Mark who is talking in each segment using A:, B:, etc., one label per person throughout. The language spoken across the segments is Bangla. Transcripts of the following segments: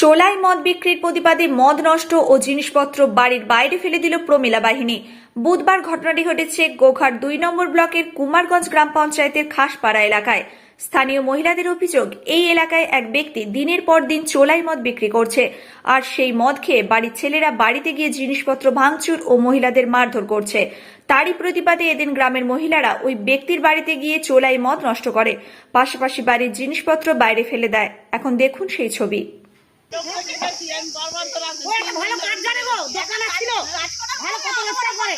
A: চোলাই মদ বিক্রির প্রতিবাদে মদ নষ্ট ও জিনিসপত্র বাড়ির বাইরে ফেলে দিল প্রমিলা বাহিনী। বুধবার ঘটনাটি ঘটেছে গোঘাট দুই নম্বর ব্লকের কুমারগঞ্জ গ্রাম পঞ্চায়েতের খাসপাড়া এলাকায়। স্থানীয় মহিলাদের অভিযোগ, এই এলাকায় এক ব্যক্তি দিনের পর দিন চোলাই মদ বিক্রি করছে আর সেই মদ খেয়ে বাড়ির ছেলেরা বাড়িতে গিয়ে জিনিসপত্র ভাঙচুর ও মহিলাদের মারধর করছে। তারই প্রতিবাদে এদিন গ্রামের মহিলারা ওই ব্যক্তির বাড়িতে গিয়ে চোলাই মদ নষ্ট করে, পাশাপাশি বাড়ির জিনিসপত্র বাইরে ফেলে দেয়। এখন দেখুন সেই ছবি।
B: ভালো কাজ জানে গো দোকান ছিল ভালো কত চেষ্টা করে?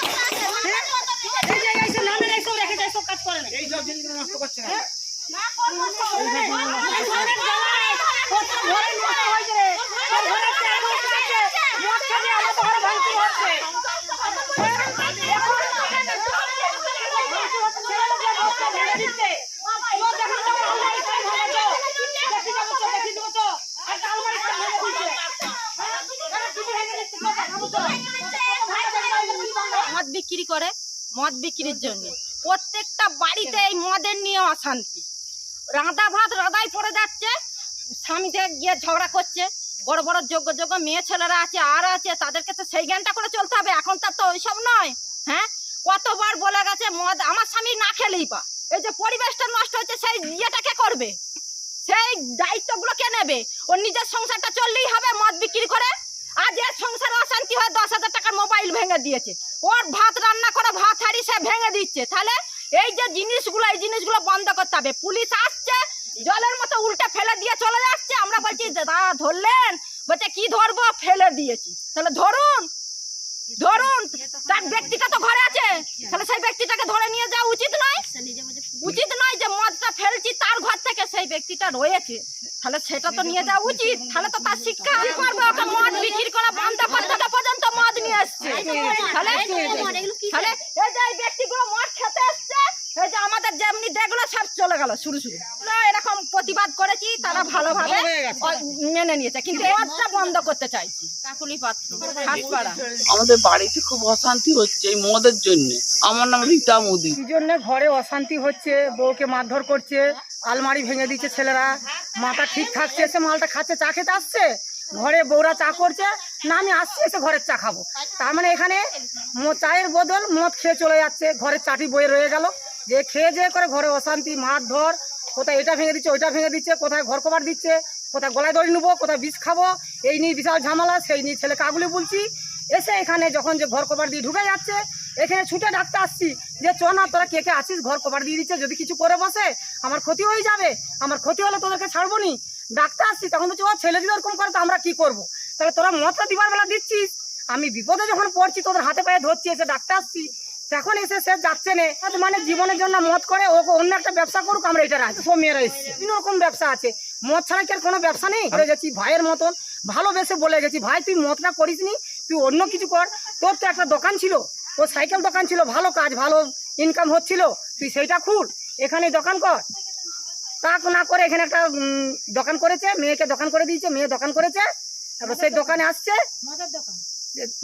B: এই জায়গায় এসে নামের এইসব রেখে যায় সব কাজ করে না।
C: এই সব জিনিসগুলো নষ্ট করছে না।
D: মদ বিক্রি করে মদ বিক্রির জন্য। প্রত্যেকটা বাড়িতে এই মদের নিয়ে অশান্তি। রাঁধা ভাত রাঁধাই পড়ে যাচ্ছে স্বামীতে গিয়ে ঝগড়া করছে, বড় বড় যোগ্য যোগ্য মেয়ে ছেলেরা আছে, আর আছে, তাদেরকে তো সেই জ্ঞানটা করে চলতে হবে, এখন তার তো ওইসব নয় হ্যাঁ? কতবার বলে গেছে, মদ আমার স্বামী না খেলেই পা এই যে পরিবেশটা নষ্ট হচ্ছে, সেই ইয়েটা কে করবে? সেই দায়িত্বগুলো কে নেবে? ওর নিজের সংসারটা চললেই হবে মদ বিক্রি করে? আজ এর সংসারে অশান্তি হয়, দশ হাজার টাকার মোবাইল ভেঙে দিয়েছে। ওর ভাত রান্না করে ভাত হাড়ি সে ভেঙে দিচ্ছে। তাহলে এই যে জিনিসগুলো, এই জিনিসগুলো বন্ধ করতে হবে। পুলিশ আসছে, জলের মতো উল্টে ফেলে দিয়ে চলে যাচ্ছে। আমরা বলছি, দাদা ধরলেন? বলছে, কি ধরবো? ফেলে দিয়েছি। তাহলে ধরুন। ধরুন, তার ব্যক্তিটা তো ঘরে আছে। তাহলে সেই ব্যক্তিটাকে ধরে নিয়ে যাওয়া উচিত নয়। উচিত নয় যে মদটা ফেলছি তার ঘর থেকে সেই ব্যক্তিটা রয়েছে। তাহলে সেটা তো নিয়ে যাওয়া উচিত। তাহলে তো তার শিক্ষা করবে? ওকে মদ বিক্রি করা, বন্ধ করতে পর্যন্ত মদ নিয়ে আসছে তাহলে তাহলে এই যে এই ব্যক্তিগুলো মদ খেতে আসছে এই যে আমাদের যেমনি দেখল সব চলে গেল শুরু শুরু। এরকম প্রতিবাদ করেছি তারা ভালোভাবে মেনে নিয়েছে কিন্তু মদটা বন্ধ করতে চাইছি। কাকুলি পাত্র।
E: আমাদের বাড়িতে খুব অশান্তি হচ্ছে এই মদের জন্য। আমার নাম রীতা মোদি।
B: কি জন্য ঘরে অশান্তি হচ্ছে বউকে মারধর করছে আলমারি ভেঙে দিচ্ছে ছেলেরা। মাথা ঠিক থাকছে এসে মালটা খাচ্ছে চা খেতে আসছে? ঘরে বউরা চা করছে না আমি আসছি এসে ঘরের চা খাব। তার মানে এখানে চায়ের বদল মদ খেয়ে চলে যাচ্ছে ঘরের চাটি বয়ে রয়ে গেল। যে খেয়ে যে করে ঘরে অশান্তি, মারধর, কোথায় এটা ভেঙে দিচ্ছে, ওইটা ভেঙে দিচ্ছে, কোথায় ঘর কভার দিচ্ছে, কোথায় গলায় দড়ি নেব, কোথায় বিষ খাব, এই নিয়ে বিশাল ঝামেলা, সেই নিয়ে ছেলে কাগুলি বলছি। এসে এখানে যখন যে ঘর কভার দিয়ে ঢুকে যাচ্ছে, এখানে ছুটে ডাকতে আসছি যে, চ না, তোরা কে কে আছিস? ঘর কভার দিয়ে দিচ্ছে, যদি কিছু করে বসে, আমার ক্ষতি হয়ে যাবে, আমার ক্ষতি হলে তোদেরকে ছাড়বো নি। ডাকতে আসছি, তখন বলছি, ও, ছেলে যদি ওরকম করে, তো আমরা কি করব? তাহলে, তোরা মদটা দিবার বেলা দিচ্ছিস, আমি বিপদে যখন পড়ছি, তোদের হাতে পায়ে ধরছি, এসে ডাকতে আসছি তখন এসে সে যাচ্ছে না। মানে জীবনের জন্য মদ করে, ও অন্য একটা ব্যবসা করুক, আমরা এটা রাখি সব মেয়েরা এসছে। বিভিন্ন রকম ব্যবসা আছে? মদ ছাড়া কি আর কোনো ব্যবসা নেই? করে গেছি, ভাইয়ের মতন ভালোবেসে বলে গেছি, ভাই, তুই মদটা করিস নি, তুই অন্য কিছু কর। তোর তো একটা দোকান ছিল ও সাইকেল দোকান ছিল, ভালো কাজ, ভালো ইনকাম হচ্ছিল, তুই সেইটা খুল এখানে দোকান কর। তা না করে এখানে একটা দোকান করেছে, মেয়েকে দোকান করে দিয়েছে, মেয়ে দোকান করেছে, তারপর সেই দোকানে আসছে। যে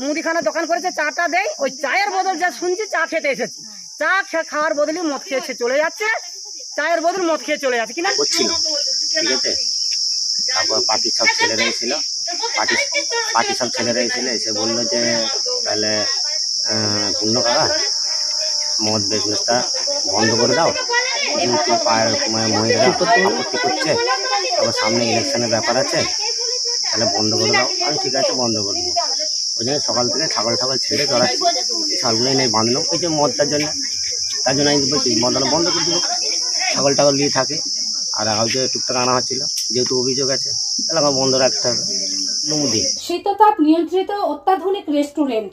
B: মুদিখানা দোকান করেছে, চাটা দেয় ওই চায়ের বদল যা শুনছি, চা খেতে এসেছি। চা খাওয়ার বদলে মদ খেয়েছে চলে যাচ্ছে। চায়ের বদল মদ খেয়ে চলে যাচ্ছে কিনা
F: তারপর পার্টির সব ছেলেরা এসেছিল পার্টি পার্টির সব ছেলেরা এসেছিল এসে বলল যে, তাহলে পূর্ণ কাকা, মদ বিজনেসটা বন্ধ করে দাও। পায়ের মহিলারা আপত্তি করছে। তারপর সামনে ইলেকশনের ব্যাপার আছে। তাহলে বন্ধ করে দাও। আমি ঠিক আছে, বন্ধ করে দেবো। ওই জন্য সকাল থেকে ছাগল ঠাকুর ছেড়ে চড়াচ্ছি ছাগলগুলো এনে বাঁধলো। ওই যে মদটার জন্য, তার জন্য আমি বলছি মদটা বন্ধ করে দেবো। ছাগল টাগল নিয়ে থাকে। আর হয়তো টুকটাক আনা হচ্ছিল, যেহেতু অভিযোগ আছে, তাহলে আমার বন্ধ রাখতে হবে।
G: শীততাপ নিয়ন্ত্রিত অত্যাধুনিক রেস্টুরেন্ট।